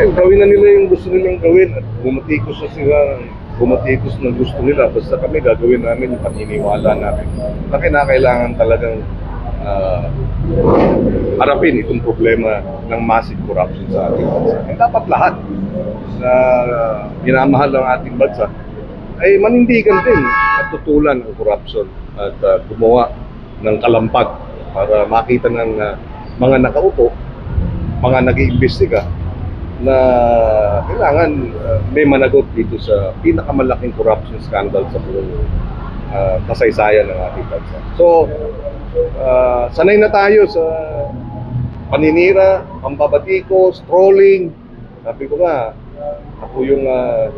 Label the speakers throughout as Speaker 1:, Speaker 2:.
Speaker 1: Ayun, gawin na nila yung gusto nilang gawin at bumatikos na sila bumatikos ng gusto nila. Basta kami gagawin namin yung paniniwala namin na kinakailangan talagang ah, harapin itong problema ng massive corruption sa ating bansa. Eh, dapat lahat na minamahal ng ating bansa ay manindigan din at tutulan ang corruption at ah, gumawa ng kalampag para makita ng ah, mga nakaupo, mga nag-iimbestiga na kailangan uh, may managot dito sa pinakamalaking corruption scandal sa buong uh, kasaysayan ng ating bansa. So, uh, sanay na tayo sa paninira, pambabatikos, trolling. Sabi ko nga, ako yung uh,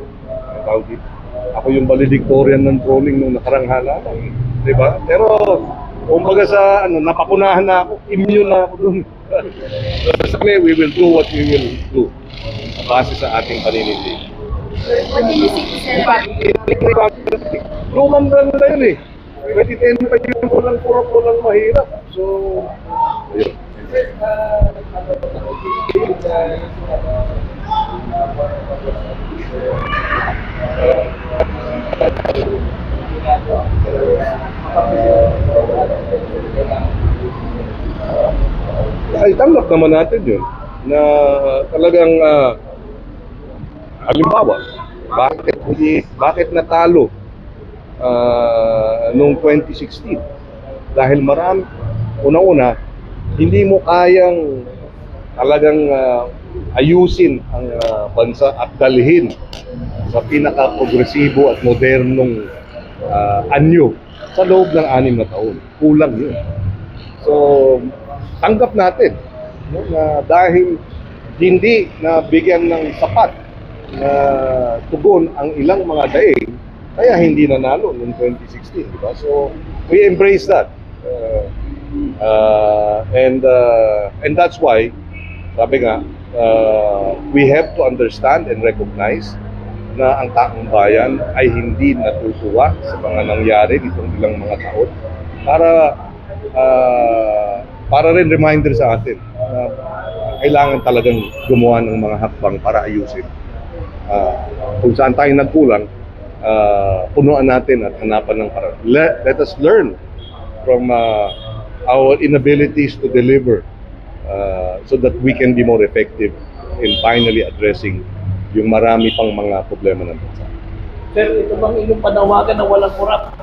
Speaker 1: tawag dito? ako yung valedictorian ng trolling nung nakarang halalan. Di ba? Pero, kumbaga sa, ano, napakunahan na ako, immune na ako dun. so, we will do what we will do base sa ating paninindig.
Speaker 2: What do you?
Speaker 1: Lumang brand na yun eh. 2010 pa yun, walang puro walang mahirap. So, ayun. Ay, tanggap naman natin yun na talagang ah, halimbawa, bakit hindi bakit natalo ah, noong 2016? Dahil marami una-una hindi mo kayang talagang ah, ayusin ang ah, bansa at dalhin sa pinaka-progresibo at modernong ah, anyo sa loob ng anim na taon. Kulang yun. So, tanggap natin no, na dahil hindi na bigyan ng sapat na tugon ang ilang mga daing, kaya hindi nanalo noong 2016, di ba? So, we embrace that. Uh, uh, and uh, and that's why, sabi nga, uh, we have to understand and recognize na ang taong bayan ay hindi natutuwa sa mga nangyari nitong ilang mga taon para ah, para rin reminder sa atin kailangan talagang gumawa ng mga hakbang para ayusin. Ah, kung saan tayo nagkulang, ah, punuan natin at hanapan ng paraan. Let, let us learn from ah, our inabilities to deliver ah, so that we can be more effective in finally addressing yung marami pang mga problema ng bansa.
Speaker 3: Sir, ito bang inyong panawagan na walang kurap?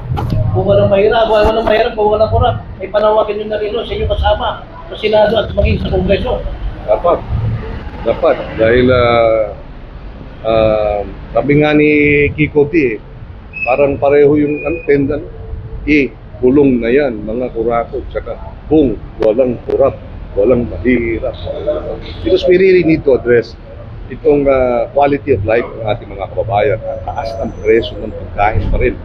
Speaker 3: Kung walang mahirap, kung walang mahirap, kung walang kurap, may panawagan nyo na rin sa inyong kasama sa Senado at maging sa Kongreso.
Speaker 1: Dapat. Dapat. Dahil, ah, ah, sabi nga ni Kiko T, eh, parang pareho yung ano, tendan. E, kulong na yan, mga kurakot. Saka, kung walang kurap, walang mahirap. Because we really need to address itong ah, quality of life ng ating mga kababayan. Taas ng presyo ng pagkain pa rin.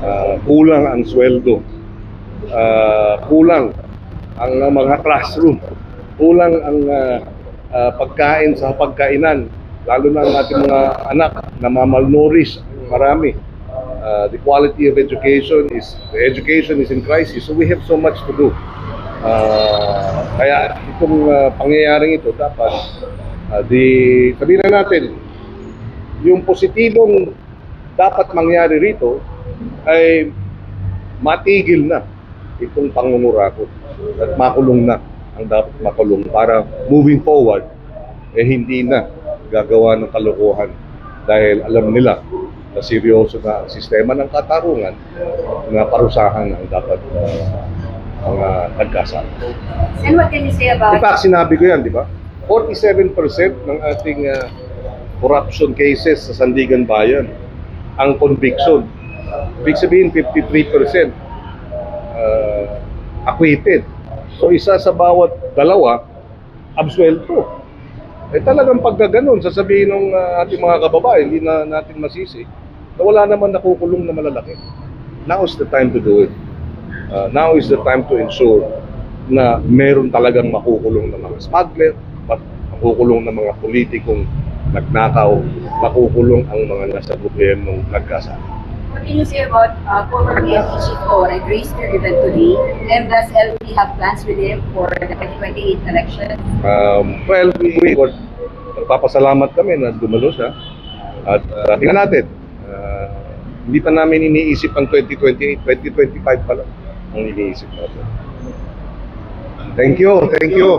Speaker 1: Ah, kulang ang sweldo. Ah, kulang ang mga classroom. Kulang ang ah, ah, pagkain sa pagkainan. Lalo na ang ating mga anak na mamalnourished. Marami. Ah, the quality of education is the education is in crisis. So we have so much to do. Ah, kaya itong ah, pangyayaring ito dapat ah, di sabihin na natin yung positibong dapat mangyari rito ay matigil na itong pangungurakot at makulong na ang dapat makulong para moving forward eh hindi na gagawa ng kalokohan dahil alam nila na seryoso na ang sistema ng katarungan na parusahan ang dapat uh, mga nagkasama.
Speaker 2: And what can you say
Speaker 1: In
Speaker 2: about
Speaker 1: fact, sinabi ko yan, di ba? 47% ng ating uh, corruption cases sa Sandigan Bayan ang conviction. Ibig sabihin, 53% uh, acquitted. So isa sa bawat dalawa, absuelto. Eh talagang pagka ganun, sasabihin ng uh, ating mga kababayan, hindi na natin masisi, na wala naman nakukulong na malalaki. Now is the time to do it. Uh, now is the time to ensure na meron talagang makukulong na mga smuggler, makukulong na mga politikong nagnakaw, makukulong ang mga nasa gobyernong nagkasama.
Speaker 2: What can you say about uh, former PNP Chief O, like your event today? And does LP have plans with him for the 2028 elections?
Speaker 1: Um, well, we, we were, nagpapasalamat kami na dumalo siya. At uh, tingnan natin, uh, hindi pa namin iniisip ang 2028, 2025 pala ang iniisip natin. Thank you, thank you.